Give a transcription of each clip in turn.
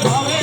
ভাবে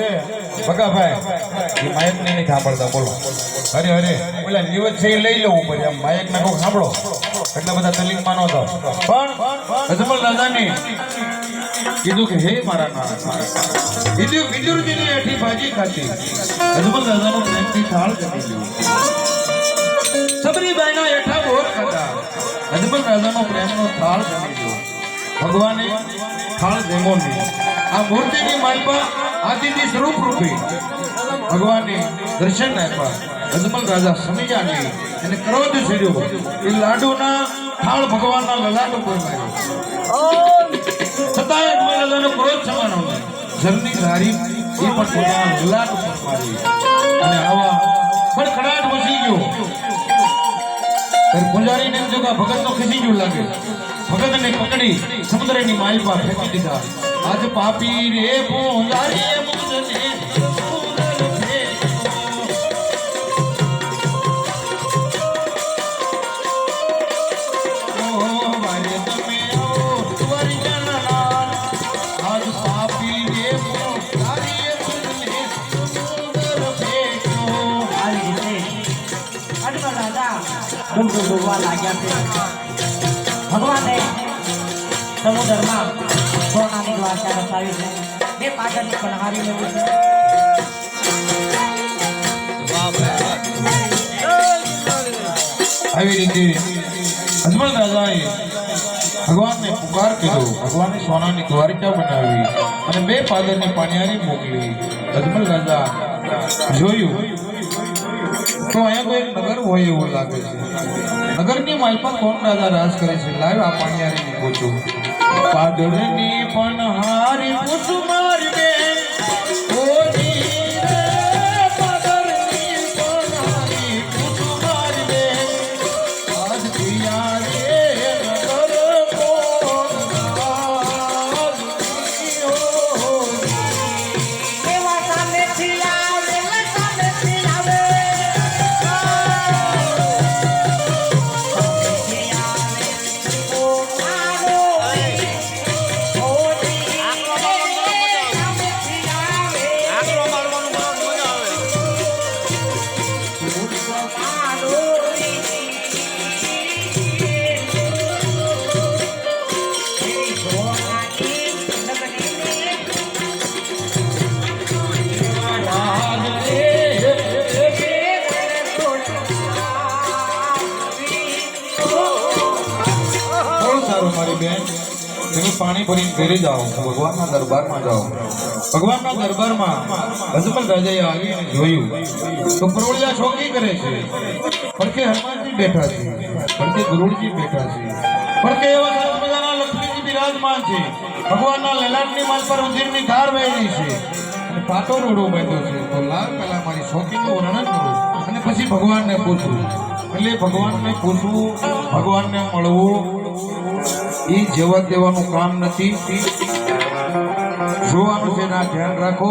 છે ભગાભાઈ એ ને નહીં સાંભળતા, બોલો. અરે અરે ઓલા નિવત છે એ લઈ લેવું ઉપર, એમ માયક ને કહું, સાંભળો. એટલા બધા તલીમમાં થાવ પણ અજમલ દાદાની કીધું કે, હે મારા નાના કીધું વિદુરજીની એઠી ભાજી ખાતી અજમલ દાદાનો પ્રેમથી થાળ કરી લ્યો સબરીબાઈના એઠા બોર ખાતા અજમલ રાજાનો પ્રેમનો થાળ કરી ગયો. ભગવાને થાળ ભેગો નહીં. આ મૂર્તિની માલપા આદિથી સ્વરૂપ રૂપી ભગવાને દર્શન આપ્યા. અજમલ રાજા સમજ્યા નહીં એને ક્રોધ છેડ્યો એ લાડુના થાળ ભગવાનના લલાટ ઉપર માર્યો. છતાંય અજમલ રાજાનો ક્રોધ સમાનો જરની ધારી એ પણ પોતાના લલાટ ઉપર મારી. અને આવા ખડખડાટ વસી ગયો. ત્યારે પૂજારીને એમ કે ભગતનો ખસી ગયું લાગે. ભગતને પકડી સમુદ્રની માલપા ફેંકી દીધા. આજ પાપી રે પૂજારી લાગ્યા છે ભગવાને સમુદ્રમાં સોનાની દ્વારકા રચાવી છે. બે પાછળની પનહારી લેવું છે. આવી રીતે અજમલ રાજાએ ભગવાનને પુકાર કર્યો. ભગવાને સોનાની દ્વારિકા બનાવી અને બે પાદરની પાણીયારી મોકલી. અજમલ રાજા જોયું, તો અહીંયા કોઈ નગર હોય એવું લાગે છે. નગરની માલપા કોણ રાજા રાજ કરે છે? લાવ આ પાણીયારીને પૂછું. પાદરની પનહારી પૂછું મારી બેન. તમે પાણી ભરીને ઘરે જાઓ. ભગવાનના દરબારમાં જાઓ. ભગવાનના દરબારમાં હજમલ રાજાએ આવીને જોયું તો પરોળિયા છોકરી કરે છે. પડકે હનુમાનજી બેઠા છે. પડકે ગરુડજી બેઠા છે. પડકે એવા સરસ લક્ષ્મીજી બિરાજમાન છે. ભગવાનના લલાટની માલ પર ઉંજીરની ધાર વહેલી છે. અને પાટો રોડો બાંધ્યો છે. તો લાલ પહેલા મારી શોખીનું વર્ણન કરું અને પછી ભગવાનને પૂછવું એટલે ભગવાનને પૂછવું, ભગવાનને મળવું એ જેવા દેવાનું કામ નથી. જોવાનું છે ના ધ્યાન રાખો.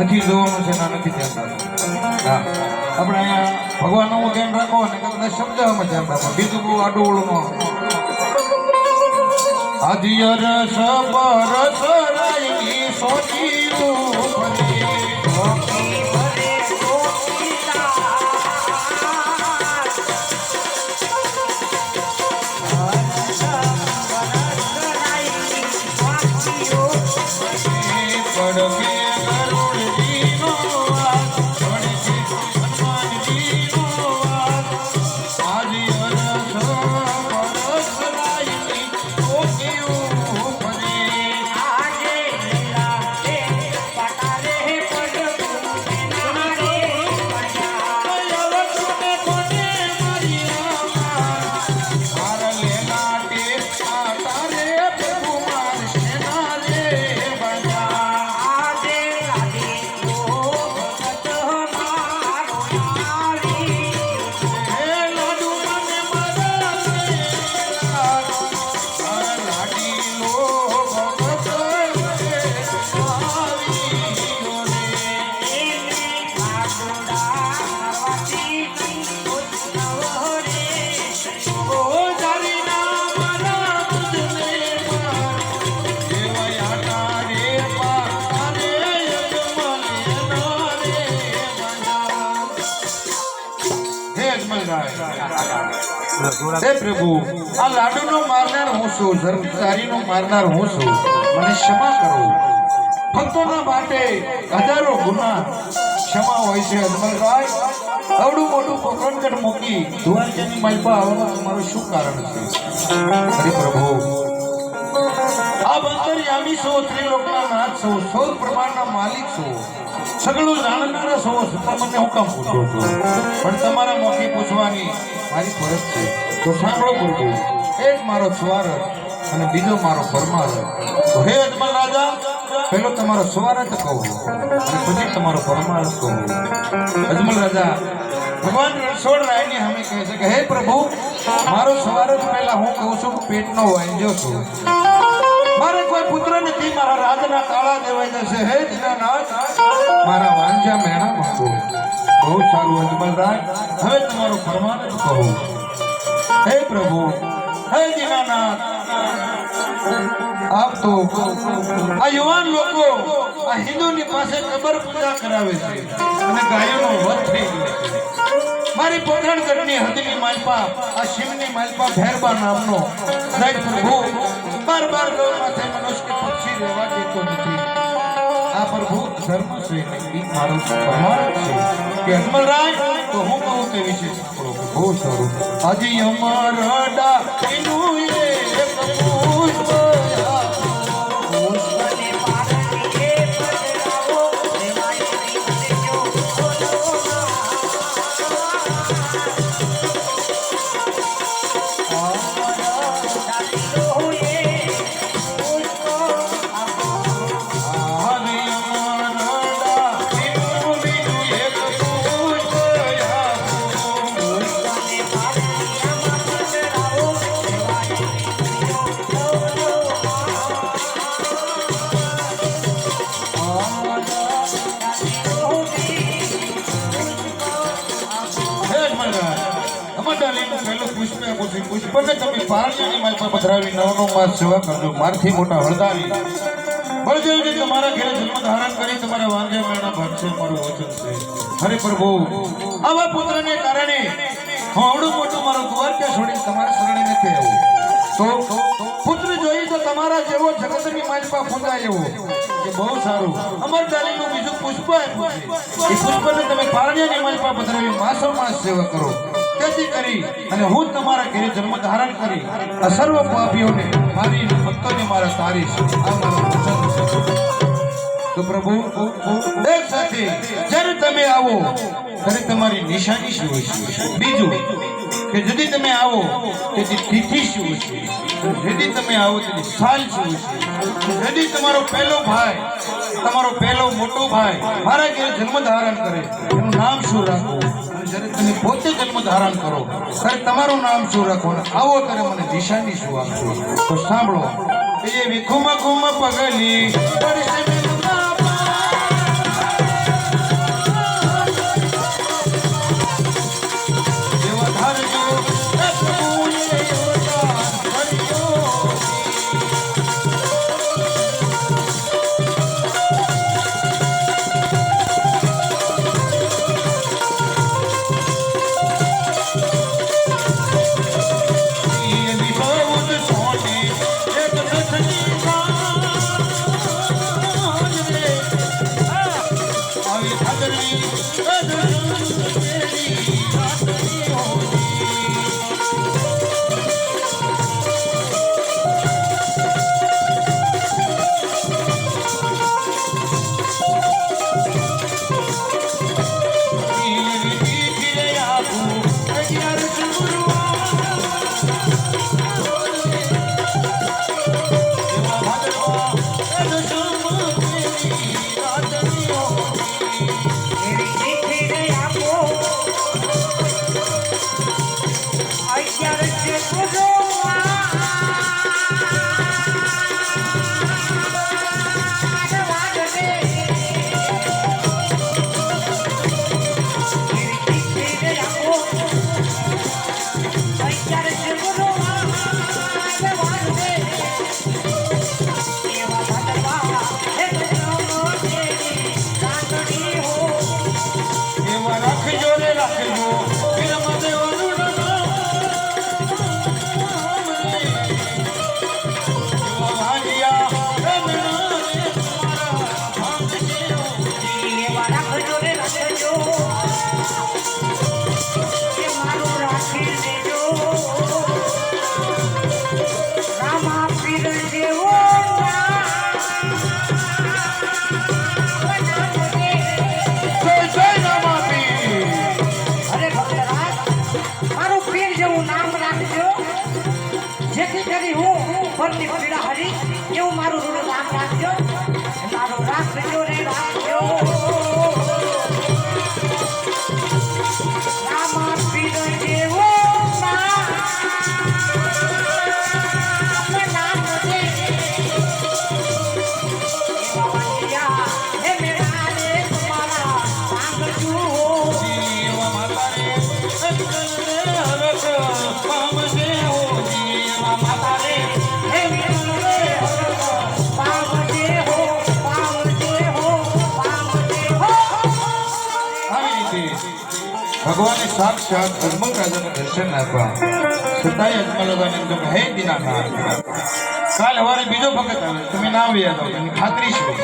નથી જોવાનું છે ના નથી ધ્યાન રાખો. આપણે અહીંયા ભગવાનનું ધ્યાન રાખો અને કદાચ શબ્દમાં ધ્યાન રાખો. બીજું બહુ આડું ઓળું આદિયર સબરસ રાયની સોચીયું ફરી હે પ્રભુ આ લાડુનો મારનાર હું છું ધર્મચારીનો મારનાર હું છું. મને ક્ષમા કરો. ભક્તોના માટે હજારો ગુના ક્ષમા હોય છે અજમલભાઈ. અવડું મોટું પકડકટ મૂકી દ્વારકાની માલપા આવવાનું તમારું શું કારણ છે? હરે પ્રભુ. આ બંદર યામી છો ત્રિલોકના નાથ છો સૌ પ્રમાણના માલિક છો. સગળું જાણનારા છો છતાં મને હું કામ પૂછો છો? પણ તમારા મોખી પૂછવાની મારી ફરજ છે. તો સાંભળો પ્રભુ, એક મારો સ્વારથ અને બીજો મારો પરમાર્થ તો હે અજમલ રાજા, પહેલો તમારો સ્વારથ કહો અને પછી તમારો પરમાર્થ કહો અજમલ રાજા, ભગવાન રણછોડ રાયની હમે કહે છે કે, હે પ્રભુ, મારો સ્વાર્થ પહેલા હું કહું છું કે પેટનો વાંજ્યો છું. મારે કોઈ પુત્ર નથી, મારા રાજના તાળા દેવાઈ જશે. હે દીનાનાથ, મારા વાંજા મેણા મૂકો બહુ સારું અજમલરાજ હવે તમારું ફરમાન જ કહું. હે પ્રભુ, હે દીનાનાથ, આપ તો આ યુવાન લોકો આ હિન્દુની પાસે કબર પૂજા કરાવે છે અને ગાયોનો વધ થઈ ગયો મારી પોખરણગઢની હદની માલપા, આ શિવની માલપા ભેરબા નામનો પ્રભુ બાર બાર ગૌ માથે મનુષ્ય પક્ષી રહેવા દેતો નથી. આ પ્રભુ ધર્મ છે. એ મારો પ્રમાણ છે કે રાય તો હું કહું તે વિશે આજે અમારા આપો તમે પારણ્યની માલ પર પધરાવી નવનો માસ સેવા કરજો. મારથી મોટા હળદારી. બળદેવજી તમારા ઘરે જન્મ ધારણ કરી તમારા વાંગે મેળા ભાગશે મારું વચન છે. હરે પ્રભુ. આવા પુત્રને કારણે હું આવડું મોટું મારો ત્યાં છોડી તમારા શરણે નથી આવ્યો તો પુત્ર જોઈ તો તમારા જેવો જગતની માલપા ફૂંકાય એવો એ બહુ સારું. અમર ડાલીનું બીજું પુષ્પ આપ્યું છે. એ પુષ્પને તમે પારણ્યની માલપા પધરાવી માસો માસ સેવા કરો. ગતિ કરી અને હું તમારા ઘરે જન્મ ધારણ કરી આ સર્વ પાપીઓને મારી ભક્તોને મારા સારી તો પ્રભુ એક સાથે જ્યારે તમે આવો, ત્યારે તમારી નિશાની શું હશે બીજું કે જુદી તમે આવો તેથી તિથિ શું હશે જુદી તમે આવો તેથી સાલ શું હશે જુદી તમારો પહેલો ભાઈ, તમારો પહેલો મોટો ભાઈ મારા ઘેર જન્મ ધારણ કરે, એનું નામ શું રાખવું? જ્યારે તમે પોતે જન્મ ધારણ કરો. ત્યારે તમારું નામ શું રાખો આવો ત્યારે મને દિશાની શું આપશો? તો સાંભળો. એ વિખુમ ખુમ પગલી. ફરતી પીડા હરી એવું મારું રૂડું નામ રાખજો. ભગવાને સાક્ષાત અજમલ રાજાને દર્શન આપ્યા છતાંય અજમલ રાજાને એમ કહ્યું, હે દિના કાલ સવારે બીજો ભગત આવે તમે ના આવ્યા તો ખાતરી શું